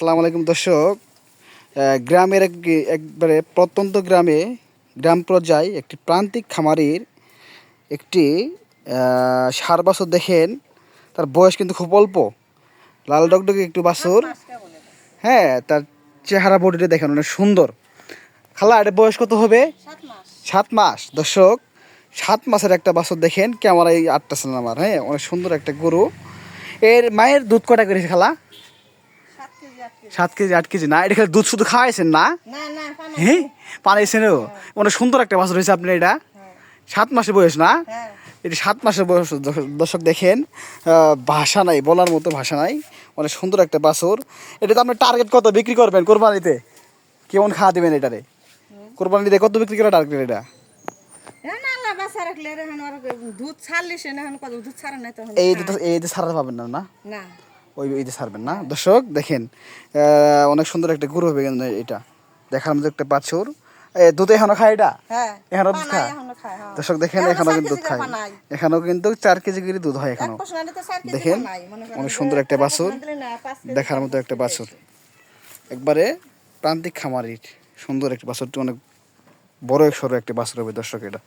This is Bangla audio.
আসসালামু আলাইকুম দর্শক। গ্রামের এক একবারে প্রত্যন্ত গ্রামে গ্রাম পর্যায়ে একটি প্রান্তিক খামারির একটি ষাঁড় বাছুর দেখেন। তার বয়স কিন্তু খুব অল্প। লাল ডগডগে একটু বাছুর। হ্যাঁ তার চেহারা বডিটা দেখেন অনেক সুন্দর। খালা এটা বয়স কত হবে? সাত মাস। দর্শক সাত মাসের একটা বাছুর দেখেন। কেমন এই আটটা ছিলেন আমার হ্যাঁ অনেক সুন্দর একটা গরু। এর মায়ের দুধ কটা করেছে খালা? সাত কেজি আট কেজি। না এটা খালি দুধ শুধু খাওয়াইছেন না? হ্যাঁ পানিয়েছেনও অনেক সুন্দর একটা বাছুর হয়েছে আপনি এটা। সাত মাসের বয়স না? হ্যাঁ। এটি সাত মাসের বয়স দর্শক- দেখেন ভাষা নাই বলার মতো ভাষা নাই। অনেক সুন্দর একটা বাছুর। এটা তো আপনি টার্গেট কত বিক্রি করবেন কোরবানিতে? কেমন খাওয়া দেবেন এটারে? কোরবানিতে কত বিক্রি করা টার্গেট এটা? ছাড়ে এই তো এই পাবেন না? না। ওই যে ছাড়বেন না। দর্শক দেখেন অনেক সুন্দর একটা গরু হবে কিন্তু এটা। দেখার মতো একটা বাছুর। দুধ এখনও খায় এটা? হ্যাঁ। এখনও দুধ খায়? হ্যাঁ। দর্শক দেখেন এখনও কিন্তু দুধ খায়। পানাই। এখনও কিন্তু চার কেজি করে দুধ হয় এখনও। দেখেন, অনেক সুন্দর একটা এক বাছুর। দেখার মতো একটা বাছুর। একবারে প্রান্তিক খামারির সুন্দর একটা বাছুরটি অনেক বড় সড়ো একটা বাছুর হবে দর্শক এটা।